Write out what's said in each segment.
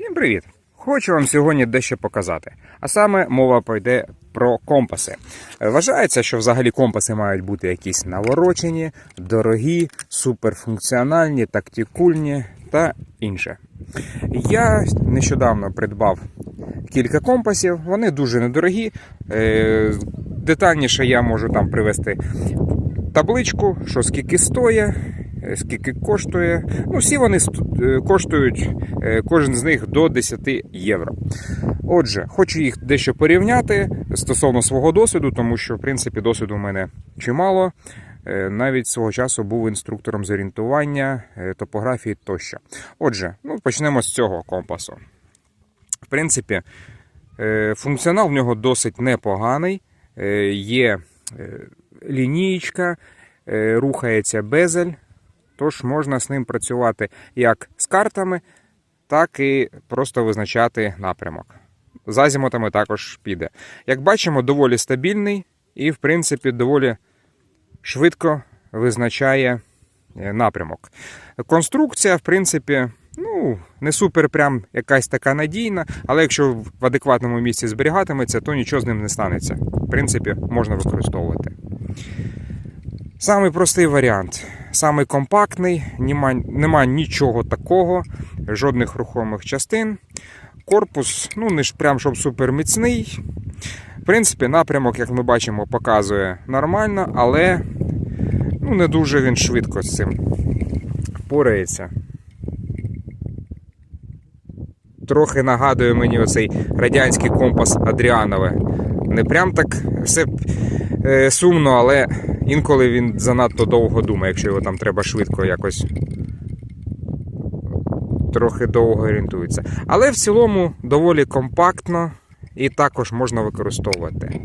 Всім привіт! Хочу вам сьогодні дещо показати. А саме мова пойде про компаси. Е, Вважається, що взагалі компаси мають бути якісь наворочені, дорогі, суперфункціональні, тактикульні та інше. Я нещодавно придбав кілька компасів, вони дуже недорогі. Е, Детальніше я можу там привести табличку, що скільки стоїть, скільки коштує. Ну, всі вони е, коштують, е, кожен з них до 10 євро. Отже, хочу їх дещо порівняти стосовно свого досвіду, тому що, в принципі, досвіду в мене чимало. Е, Навіть свого часу був інструктором з орієнтування, е, топографії тощо. Отже, ну, почнемо з цього компасу. В принципі, е, функціонал в нього досить непоганий. Е, Є е, лінієчка, е, рухається безель, тож можна з ним працювати як з картами, так і просто визначати напрямок. З азімутами також піде. Як бачимо, доволі стабільний і, в принципі, доволі швидко визначає е, напрямок. Конструкція, в принципі, ну, не супер прям якась така надійна, але якщо в адекватному місці зберігатиметься, то нічого з ним не станеться. В принципі, можна використовувати. Самий простий варіант, самий компактний, нема, нема нічого такого, жодних рухомих частин. Корпус, ну не ж прям щоб супер міцний. В принципі, напрямок, як ми бачимо, показує нормально, але ну, не дуже він швидко з цим впорається. Трохи нагадує мені оцей радянський компас Адріанове. Не прям так все е, сумно, але інколи він занадто довго думає, якщо його там треба швидко якось трохи довго орієнтується. Але в цілому доволі компактно і також можна використовувати.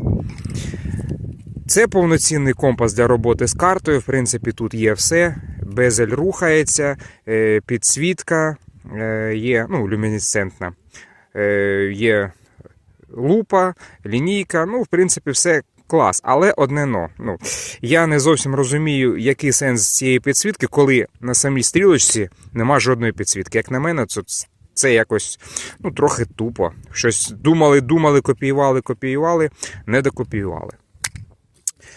Це повноцінний компас для роботи з картою. В принципі, тут є все. Безель рухається, е, підсвітка е, є ну, люмінесцентна, е, є лупа, лінійка. Ну, в принципі, все клас. Але одне но. Ну, я не зовсім розумію, який сенс цієї підсвітки, коли на самій стрілочці нема жодної підсвітки. Як на мене, це, це якось ну, трохи тупо. Щось думали, думали, копіювали, копіювали, не докопіювали.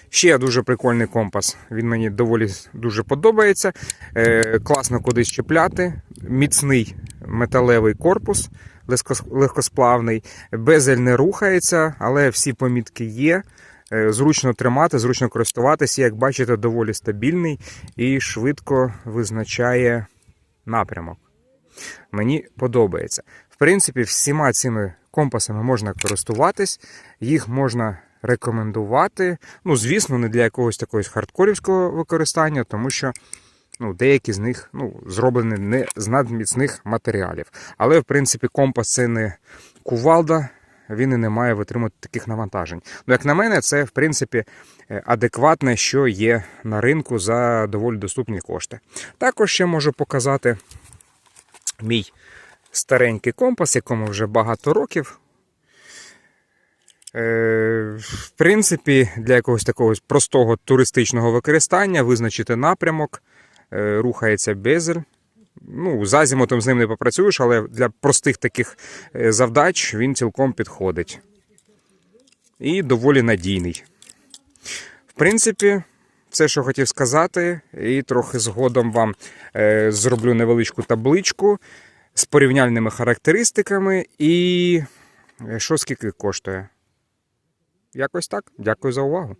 Ще дуже прикольний компас. Він мені доволі дуже подобається. Е, класно кудись чіпляти. Міцний металевий корпус, легкосплавний. Безель не рухається, але всі помітки є. Е, Зручно тримати, зручно користуватися. Як бачите, доволі стабільний і швидко визначає напрямок. Мені подобається. В принципі, всіма цими компасами можна користуватись, їх можна рекомендувати. Ну, звісно, не для якогось такого хардкорівського використання, тому що ну, деякі з них ну, зроблені не з надміцних матеріалів. Але, в принципі, компас це не кувалда, він і не має витримати таких навантажень. Ну, як на мене, це в принципі е, адекватне, що є на ринку за доволі доступні кошти. Також ще можу показати мій старенький компас, якому вже багато років. Е, В принципі, для якогось такого простого туристичного використання визначити напрямок, е, рухається безель. Ну, з азімутом з ним не попрацюєш, але для простих таких е, завдач він цілком підходить. І доволі надійний. В принципі, це, що хотів сказати, і трохи згодом вам е, зроблю невеличку табличку з порівняльними характеристиками і е, що скільки коштує. Якось так. Дякую за увагу.